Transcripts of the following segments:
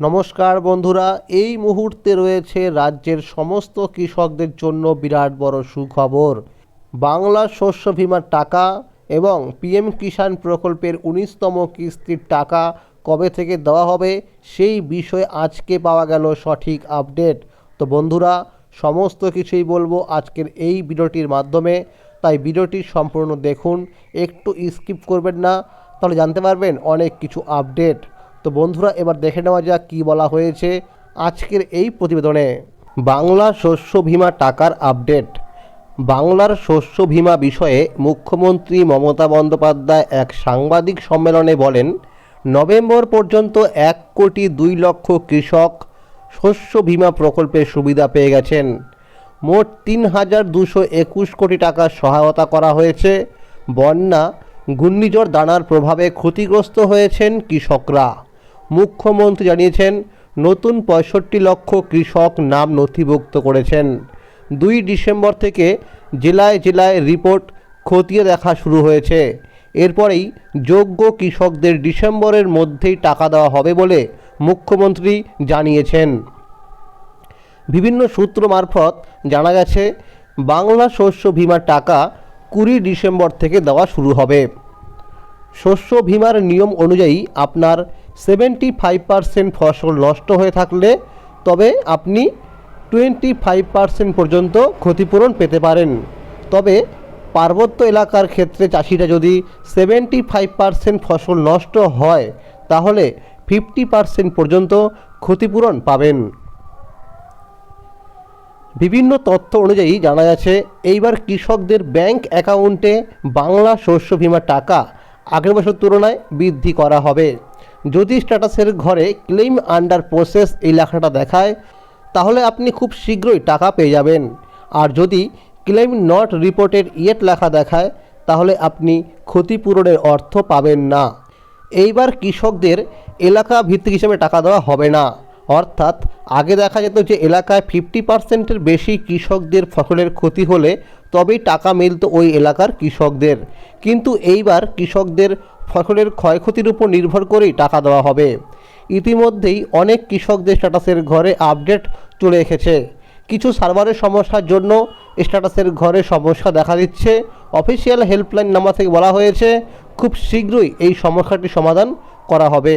নমস্কার বন্ধুরা, এই মুহূর্তে রয়েছে রাজ্যের সমস্ত কৃষকদের জন্য বিরাট বড় সুখবর। বাংলা শস্য বিমার টাকা এবং পিএম কিষাণ প্রকল্পের উনিশতম কিস্তির টাকা কবে থেকে দেওয়া হবে, সেই বিষয়ে আজকে পাওয়া গেল সঠিক আপডেট। তো বন্ধুরা, সমস্ত কিছুই বলব আজকের এই ভিডিওটির মাধ্যমে। তাই ভিডিওটি সম্পূর্ণ দেখুন, একটু স্কিপ করবেন না, তাহলে জানতে পারবেন অনেক কিছু আপডেট। তো বন্ধুরা, এবার দেখে নেওয়া যাক কী বলা হয়েছে আজকের এই প্রতিবেদনে। বাংলা শস্য বীমা টাকার আপডেট। বাংলার শস্য বীমা বিষয়ে মুখ্যমন্ত্রী মমতা বন্দ্যোপাধ্যায় এক সাংবাদিক সম্মেলনে বলেন, নভেম্বর পর্যন্ত এক কোটি দুই লক্ষ কৃষক শস্য বীমা প্রকল্পের সুবিধা পেয়ে গেছেন। মোট তিন হাজার দুশো একুশ কোটি টাকা সহায়তা করা হয়েছে। বন্যা, ঘূর্ণিঝড়, দানার প্রভাবে ক্ষতিগ্রস্ত হয়েছেন কৃষকরা। মুখ্যমন্ত্রী জানিয়েছেন, নতুন পঁয়ষট্টি লক্ষ কৃষক নাম নথিভুক্ত করেছেন। দুই ডিসেম্বর থেকে জেলায় জেলায় রিপোর্ট খতিয়ে দেখা শুরু হয়েছে। এরপরেই যোগ্য কৃষকদের ডিসেম্বরের মধ্যেই টাকা দেওয়া হবে বলে মুখ্যমন্ত্রী জানিয়েছেন। বিভিন্ন সূত্র মারফত জানা গেছে, বাংলা শস্য বিমার টাকা কুড়ি ডিসেম্বর থেকে দেওয়া শুরু হবে। শস্য বিমার নিয়ম অনুযায়ী আপনার সেভেন্টি ফাইভ পারসেন্ট ফসল নষ্ট হয়ে থাকলে তবে আপনি টোয়েন্টি ফাইভ পারসেন্ট পর্যন্ত ক্ষতিপূরণ পেতে পারেন। তবে পার্বত্য এলাকার ক্ষেত্রে চাষিরা যদি সেভেন্টি ফাইভ পারসেন্ট ফসল নষ্ট হয়, তাহলে ফিফটি পারসেন্ট পর্যন্ত ক্ষতিপূরণ পাবেন। বিভিন্ন তথ্য অনুযায়ী জানা যাচ্ছে, এইবার কৃষকদের ব্যাংক অ্যাকাউন্টে বাংলা শস্য বিমার টাকা আগের বছর তুলনায় বৃদ্ধি করা হবে। যদি স্ট্যাটাসের ঘরে ক্লেম আন্ডার প্রসেস এই লেখাটা দেখায়, তাহলে আপনি খুব শীঘ্রই টাকা পেয়ে যাবেন। আর যদি ক্লেম নট রিপোর্টেড ইয়েট লেখা দেখায়, তাহলে আপনি ক্ষতিপূরণের অর্থ পাবেন না। এইবার কৃষকদের এলাকা ভিত্তিক হিসেবে টাকা দেওয়া হবে না। অর্থাৎ আগে দেখা যেত যে এলাকায় ফিফটি পার্সেন্টের বেশি কৃষকদের ফসলের ক্ষতি হলে তবেই টাকা মিলত ওই এলাকার কৃষকদের। কিন্তু এইবার কৃষকদের ফসলের ক্ষয়ক্ষতির উপর নির্ভর করেই টাকা দেওয়া হবে। ইতিমধ্যেই অনেক কৃষকদের স্ট্যাটাসের ঘরে আপডেট চলে এসেছে। কিছু সার্ভারের সমস্যার জন্য স্ট্যাটাসের ঘরে সমস্যা দেখা দিচ্ছে। অফিসিয়াল হেল্পলাইন নাম্বার থেকে বলা হয়েছে, খুব শীঘ্রই এই সমস্যাটি সমাধান করা হবে।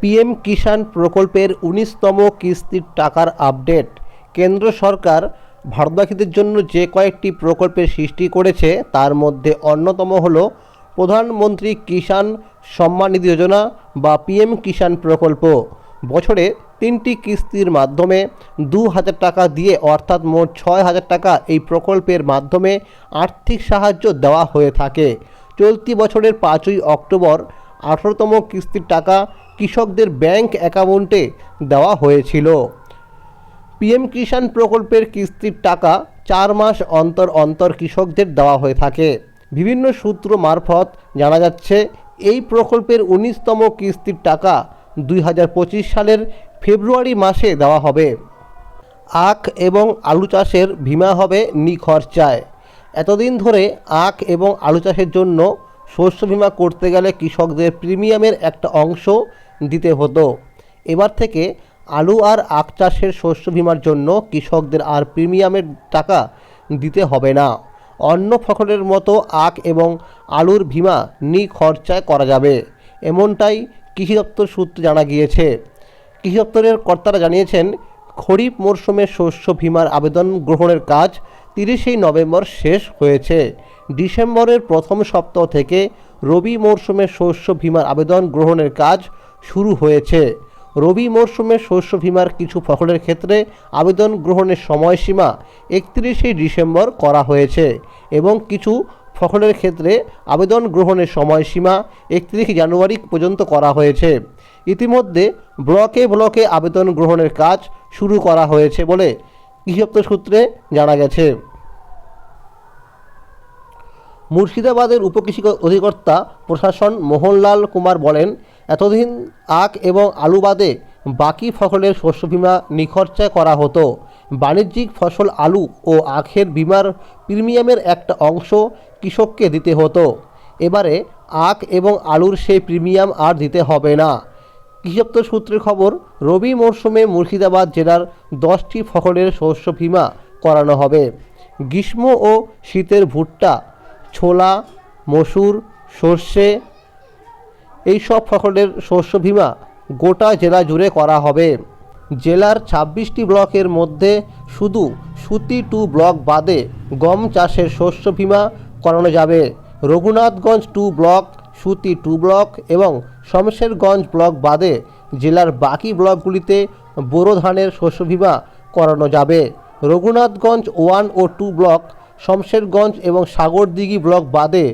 পিএম কিষাণ প্রকল্পের উনিশতম কিস্তির টাকার আপডেট। কেন্দ্র সরকার ভারতবাসীদের জন্য যে কয়েকটি প্রকল্পের সৃষ্টি করেছে, তার মধ্যে অন্যতম হল প্রধানমন্ত্রী কিষাণ সম্মান নিধি যোজনা বা পিএম কিষাণ প্রকল্প। বছরে তিনটি কিস্তির মাধ্যমে দু হাজার টাকা দিয়ে, অর্থাৎ মোট ছয় হাজার টাকা এই প্রকল্পের মাধ্যমে আর্থিক সাহায্য দেওয়া হয়ে থাকে। চলতি বছরের পাঁচই অক্টোবর আঠারোতম কিস্তির টাকা কৃষকদের ব্যাংক অ্যাকাউন্টে দেওয়া হয়েছিল। পিএম কিষাণ প্রকল্পের কিস্তির টাকা চার মাস অন্তর অন্তর কৃষকদের দেওয়া হয়ে থাকে। বিভিন্ন সূত্র মারফত জানা যাচ্ছে, এই প্রকল্পের উনিশতম কিস্তির টাকা দুই হাজার পঁচিশ সালের ফেব্রুয়ারি মাসে দেওয়া হবে। আখ এবং আলু চাষের বিমা হবে নিখরচায়। এতদিন ধরে আখ এবং আলু চাষের জন্য শস্য বিমা করতে গেলে কৃষকদের প্রিমিয়ামের একটা অংশ দিতে হতো। এবার থেকে আলু আর আখ চাষের শস্য বিমার জন্য কৃষকদের আর প্রিমিয়ামের টাকা দিতে হবে না। অন্য ফসলের মতো আখ এবং আলুর বিমা নিখরচায় করা যাবে। এমনটাই কৃষি দপ্তর সূত্রে জানা গিয়েছে। কৃষি দপ্তরের কর্তারা জানিয়েছেন, খরিফ মরশুমে শস্য বিমার আবেদন গ্রহণের কাজ তিরিশেই নভেম্বর শেষ হয়েছে। ডিসেম্বরের প্রথম সপ্তাহ থেকে রবি মরশুমে শস্য বিমার আবেদন গ্রহণের কাজ শুরু হয়েছে। রবি মরশুমে শস্য বিমার কিছু ফসলের ক্ষেত্রে আবেদন গ্রহণের সময়সীমা একত্রিশে ডিসেম্বর করা হয়েছে এবং কিছু ফসলের ক্ষেত্রে আবেদন গ্রহণের সময়সীমা একত্রিশে জানুয়ারি পর্যন্ত করা হয়েছে। ইতিমধ্যে ব্লকে ব্লকে আবেদন গ্রহণের কাজ শুরু করা হয়েছে বলে কৃষি সূত্রে জানা গেছে। মুর্শিদাবাদের উপকৃষি অধিকর্তা প্রশাসন মোহনলাল কুমার বলেন এতদিন আখ এবং আলু বাদে বাকি ফসলের শস্য বিমা নিখরচায় করা হতো। বাণিজ্যিক ফসল আলু ও আখের বিমার প্রিমিয়ামের একটা অংশ কৃষককে দিতে হতো। এবারে আখ এবং আলুর সেই প্রিমিয়াম আর দিতে হবে না। কৃষি দপ্তর সূত্রের খবর, রবি মরশুমে মুর্শিদাবাদ জেলার দশটি ফসলের শস্য বীমা করানো হবে। গ্রীষ্ম ও শীতের ভুট্টা, ছোলা, মসুর, সর্ষে এই সব ফসলের শস্য বীমা গোটা জেলা জুড়ে করা হবে। জেলার ছাব্বিশটি ব্লকের মধ্যে শুধু সুতি টু ব্লক বাদে গম চাষের শস্য বীমা করানো যাবে। Raghunathganj two block, Suti two block এবং শমশেরগঞ্জ ব্লক বাদে জেলার বাকি ব্লকগুলিতে বোরো ধানের শস্য বীমা করানো যাবে। রঘুনাথগঞ্জ ওয়ান ও টু ব্লক শমশেরগঞ্জ এবং সাগরদিঘি ব্লক বাদে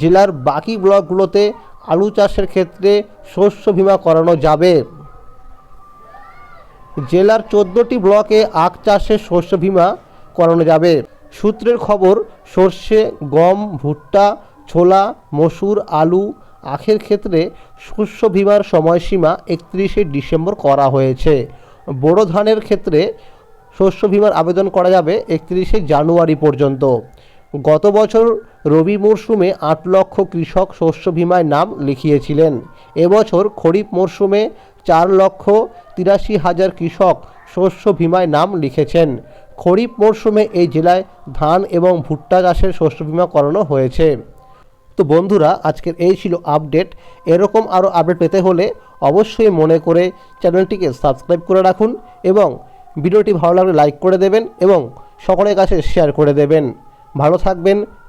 জেলার বাকি ব্লকগুলোতে আলু চাষের ক্ষেত্রে শস্য বীমা করানো যাবে। জেলার চোদ্দোটি ব্লকে আখ চাষের শস্য বীমা করানো যাবে। সূত্রের খবর, সর্ষে, গম, ভুট্টা, ছোলা, মসুর, আলু আখের ক্ষেত্রে শস্য বীমার সময়সীমা একত্রিশে ডিসেম্বর করা হয়েছে। বোরো ধানের ক্ষেত্রে শস্য বীমার আবেদন করা যাবে একত্রিশে জানুয়ারি পর্যন্ত। গত বছর রবি মরশুমে আট লক্ষ কৃষক শস্য বিমায় নাম লিখিয়েছিলেন। এবছর খরিফ মরশুমে চার লক্ষ তিরাশি হাজার কৃষক শস্য বিমায় নাম লিখেছেন। খরিফ মরশুমে এই জেলায় ধান এবং ভুট্টা চাষের শস্য বীমা করানো হয়েছে। তো বন্ধুরা, আজকের এই ছিল আপডেট। এরকম আরও আপডেট পেতে হলে অবশ্যই মনে করে চ্যানেলটিকে সাবস্ক্রাইব করে রাখুন এবং ভিডিওটি ভালো লাগলে লাইক করে দেবেন এবং সকলের কাছে শেয়ার করে দেবেন। ভালো থাকবেন